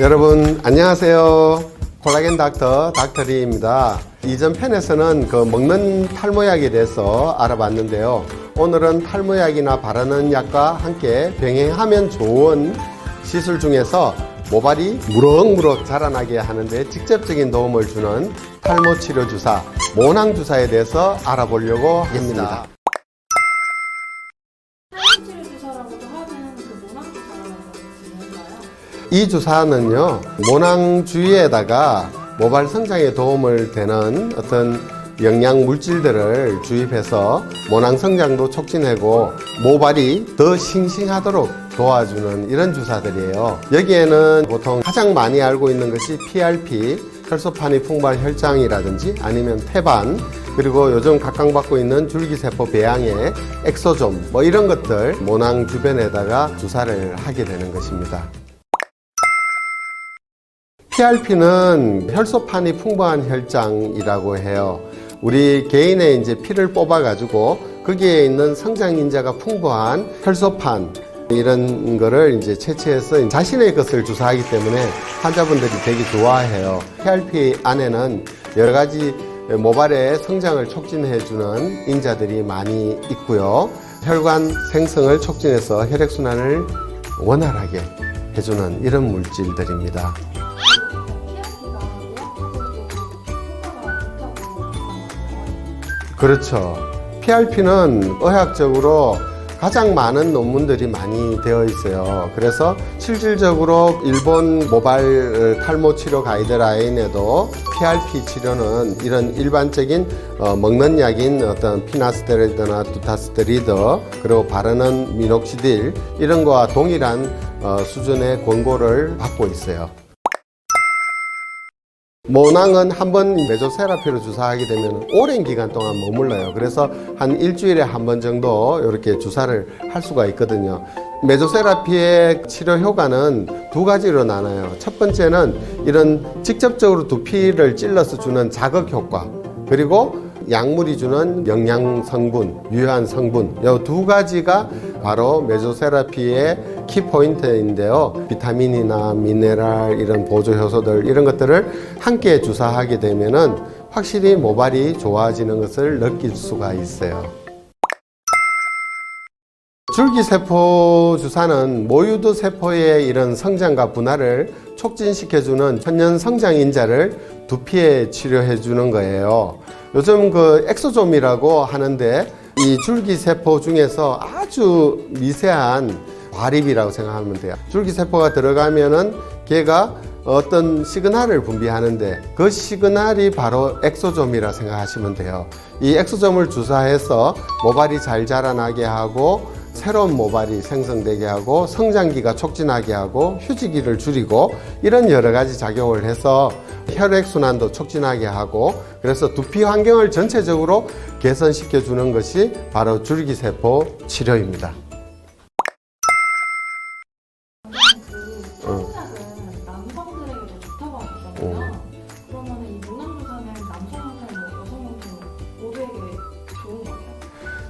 여러분 안녕하세요. 콜라겐 닥터 닥터리입니다. 이전 편에서는 그 먹는 탈모약에 대해서 알아봤는데요. 오늘은 탈모약이나 바르는 약과 함께 병행하면 좋은 시술 중에서 모발이 무럭무럭 자라나게 하는데 직접적인 도움을 주는 탈모 치료 주사, 모낭 주사에 대해서 알아보려고 합니다. 이 주사는요, 모낭 주위에다가 모발 성장에 도움을 되는 어떤 영양 물질들을 주입해서 모낭 성장도 촉진하고 모발이 더 싱싱하도록 도와주는 이런 주사들이에요. 여기에는 보통 가장 많이 알고 있는 것이 PRP, 혈소판이 풍부한 혈장이라든지 아니면 태반, 그리고 요즘 각광받고 있는 줄기세포 배양의 엑소좀, 뭐 이런 것들 모낭 주변에다가 주사를 하게 되는 것입니다. PRP는 혈소판이 풍부한 혈장이라고 해요. 우리 개인의 이제 피를 뽑아가지고 거기에 있는 성장인자가 풍부한 혈소판 이런 거를 이제 채취해서 자신의 것을 주사하기 때문에 환자분들이 되게 좋아해요. PRP 안에는 여러 가지 모발의 성장을 촉진해주는 인자들이 많이 있고요. 혈관 생성을 촉진해서 혈액순환을 원활하게 해주는 이런 물질들입니다. 그렇죠. PRP는 의학적으로 가장 많은 논문들이 많이 되어 있어요. 그래서 실질적으로 일본 모발 탈모 치료 가이드라인에도 PRP 치료는 이런 일반적인 어, 먹는 약인 어떤 피나스테리드나 두타스테리드 그리고 바르는 미녹시딜 이런 거와 동일한 어, 수준의 권고를 받고 있어요. 모낭은 한 번 메조세라피로 주사하게 되면 오랜 기간 동안 머물러요. 그래서 한 일주일에 한 번 정도 이렇게 주사를 할 수가 있거든요. 메조세라피의 치료 효과는 두 가지로 나눠요. 첫 번째는 이런 직접적으로 두피를 찔러서 주는 자극 효과. 그리고 약물이 주는 영양 성분, 유효한 성분, 이 두 가지가 바로 메조세라피의 키포인트인데요. 비타민이나 미네랄, 이런 보조 효소들, 이런 것들을 함께 주사하게 되면은 확실히 모발이 좋아지는 것을 느낄 수가 있어요. 줄기세포 주사는 모유도 세포의 이런 성장과 분할을 촉진시켜주는 천연 성장 인자를 두피에 치료해주는 거예요. 요즘 그 엑소좀이라고 하는데 이 줄기세포 중에서 아주 미세한 과립이라고 생각하면 돼요. 줄기세포가 들어가면은 걔가 어떤 시그널을 분비하는데 그 시그널이 바로 엑소좀이라 생각하시면 돼요. 이 엑소점을 주사해서 모발이 잘 자라나게 하고 새로운 모발이 생성되게 하고 성장기가 촉진하게 하고 휴지기를 줄이고 이런 여러 가지 작용을 해서 혈액순환도 촉진하게 하고 그래서 두피 환경을 전체적으로 개선시켜 주는 것이 바로 줄기세포 치료입니다. 그 탈모약은 남성들에게도 좋다고 하셨잖아요. 그러면 이 모낭 주사는 남성한테 뭐 여성한테 모두에게 좋은 거예요?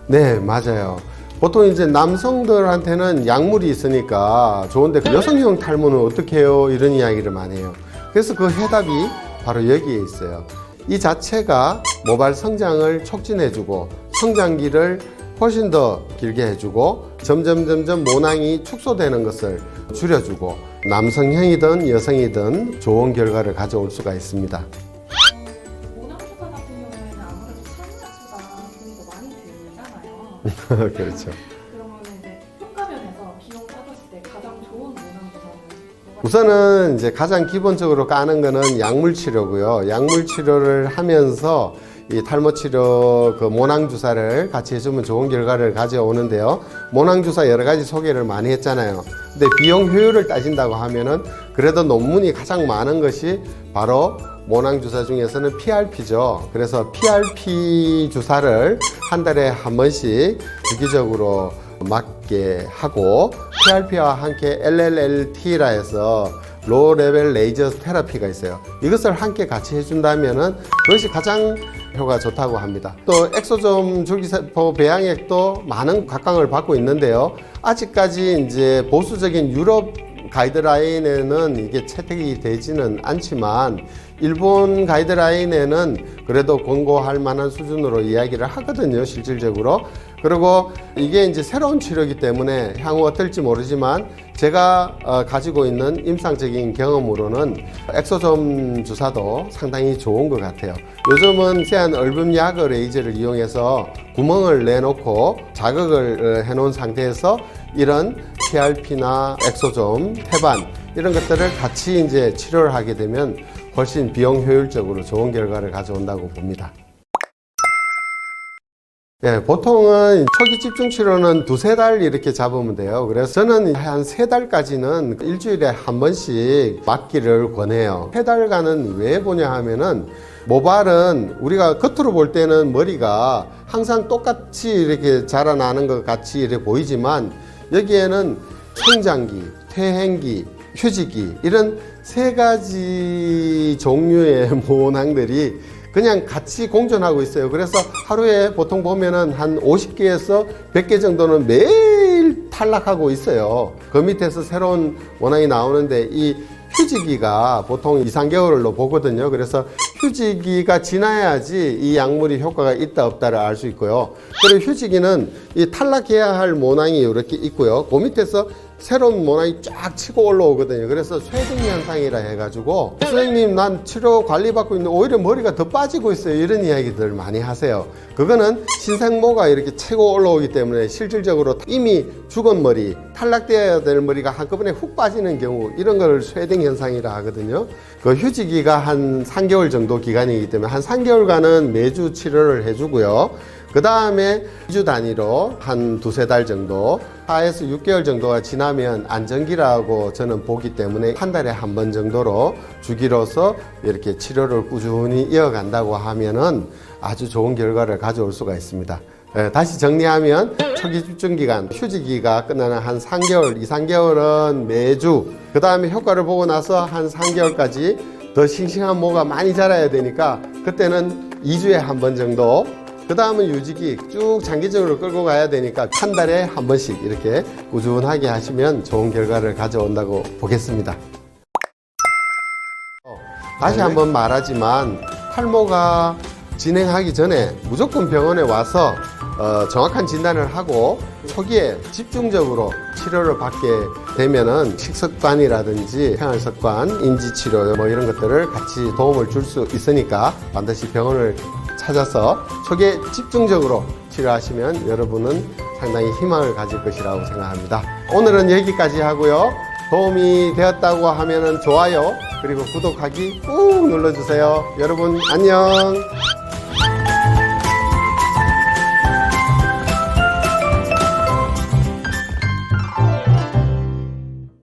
네, 맞아요. 보통 이제 남성들한테는 약물이 있으니까 좋은데 그 여성형 탈모는 어떻게 해요? 이런 이야기를 많이 해요. 그래서 그 해답이 바로 여기에 있어요. 이 자체가 모발 성장을 촉진해주고 성장기를 훨씬 더 길게 해주고 점점 점점 모낭이 축소되는 것을 줄여주고 남성형이든 여성이든 좋은 결과를 가져올 수가 있습니다. 그렇죠. 그러면 이제 효과면에서 비용 따졌을 때 가장 좋은 모낭 주사는 뭐가 우선은 이제 가장 기본적으로 까는 거는 약물 치료고요. 약물 치료를 하면서 이 탈모 치료 그 모낭 주사를 같이 해주면 좋은 결과를 가져오는데요. 모낭 주사 여러 가지 소개를 많이 했잖아요. 근데 비용 효율을 따진다고 하면은 그래도 논문이 가장 많은 것이 바로 모낭 주사 중에서는 PRP죠. 그래서 PRP 주사를 한 달에 한 번씩 주기적으로 맞게 하고 PRP와 함께 LLLT라 해서 로 레벨 레이저 테라피가 있어요. 이것을 함께 같이 해준다면은 그것이 가장 효과가 좋다고 합니다. 또 엑소점 줄기세포 배양액도 많은 각광을 받고 있는데요. 아직까지 이제 보수적인 유럽 가이드라인에는 이게 채택이 되지는 않지만 일본 가이드라인에는 그래도 권고할 만한 수준으로 이야기를 하거든요, 실질적으로. 그리고 이게 이제 새로운 치료이기 때문에 향후 어떨지 모르지만 제가 어, 가지고 있는 임상적인 경험으로는 엑소점 주사도 상당히 좋은 것 같아요. 요즘은 세안 얼음 약을 레이저를 이용해서 구멍을 내놓고 자극을 어, 해놓은 상태에서 이런 PRP나 엑소점, 태반 이런 것들을 같이 이제 치료를 하게 되면 훨씬 비용 효율적으로 좋은 결과를 가져온다고 봅니다. 예, 보통은 초기 집중 치료는 두세 달 이렇게 잡으면 돼요. 그래서 저는 한 세 달까지는 일주일에 한 번씩 맞기를 권해요. 세 달간은 왜 보냐 하면은 모발은 우리가 겉으로 볼 때는 머리가 항상 똑같이 이렇게 자라나는 것 같이 이렇게 보이지만 여기에는 성장기, 퇴행기, 휴지기 이런 세 가지 종류의 모낭들이 그냥 같이 공존하고 있어요. 그래서 하루에 보통 보면은 한 50개에서 100개 정도는 매일 탈락하고 있어요. 그 밑에서 새로운 원앙이 나오는데 이 휴지기가 보통 2, 3개월로 보거든요. 그래서 휴지기가 지나야지 이 약물이 효과가 있다 없다를 알 수 있고요. 그리고 휴지기는 이 탈락해야 할 모낭이 이렇게 있고요. 그 밑에서 새로운 모낭이 쫙 치고 올라오거든요. 그래서 쇠등 현상이라 해가지고 선생님 난 치료 관리 받고 있는데 오히려 머리가 더 빠지고 있어요. 이런 이야기들 많이 하세요. 그거는 신생모가 이렇게 치고 올라오기 때문에 실질적으로 이미 죽은 머리, 탈락되어야 될 머리가 한꺼번에 훅 빠지는 경우 이런 걸 쇠등 현상이라 하거든요. 그 휴지기가 한 3개월 정도 기간이기 때문에 한 3개월간은 매주 치료를 해주고요. 그 다음에 2주 단위로 한 두세 달 정도, 4에서 6개월 정도가 지나면 안정기라고 저는 보기 때문에 한 달에 한 번 정도로 주기로서 이렇게 치료를 꾸준히 이어간다고 하면은 아주 좋은 결과를 가져올 수가 있습니다. 예, 다시 정리하면 초기 집중 기간, 휴지 기가 끝나는 한 3개월, 2, 3개월은 매주, 그 다음에 효과를 보고 나서 한 3개월까지 더 싱싱한 모가 많이 자라야 되니까 그때는 2주에 한 번 정도 그 다음은 유지기 쭉 장기적으로 끌고 가야 되니까 한 달에 한 번씩 이렇게 꾸준하게 하시면 좋은 결과를 가져온다고 보겠습니다. 어, 다시 한번 말하지만 탈모가 진행하기 전에 무조건 병원에 와서 어, 정확한 진단을 하고 초기에 집중적으로 치료를 받게 되면은 식습관이라든지 생활습관, 인지치료 뭐 이런 것들을 같이 도움을 줄 수 있으니까 반드시 병원을 찾아서 초기에 집중적으로 치료하시면 여러분은 상당히 희망을 가질 것이라고 생각합니다. 오늘은 여기까지 하고요. 도움이 되었다고 하면 좋아요 그리고 구독하기 꾹 눌러주세요. 여러분 안녕.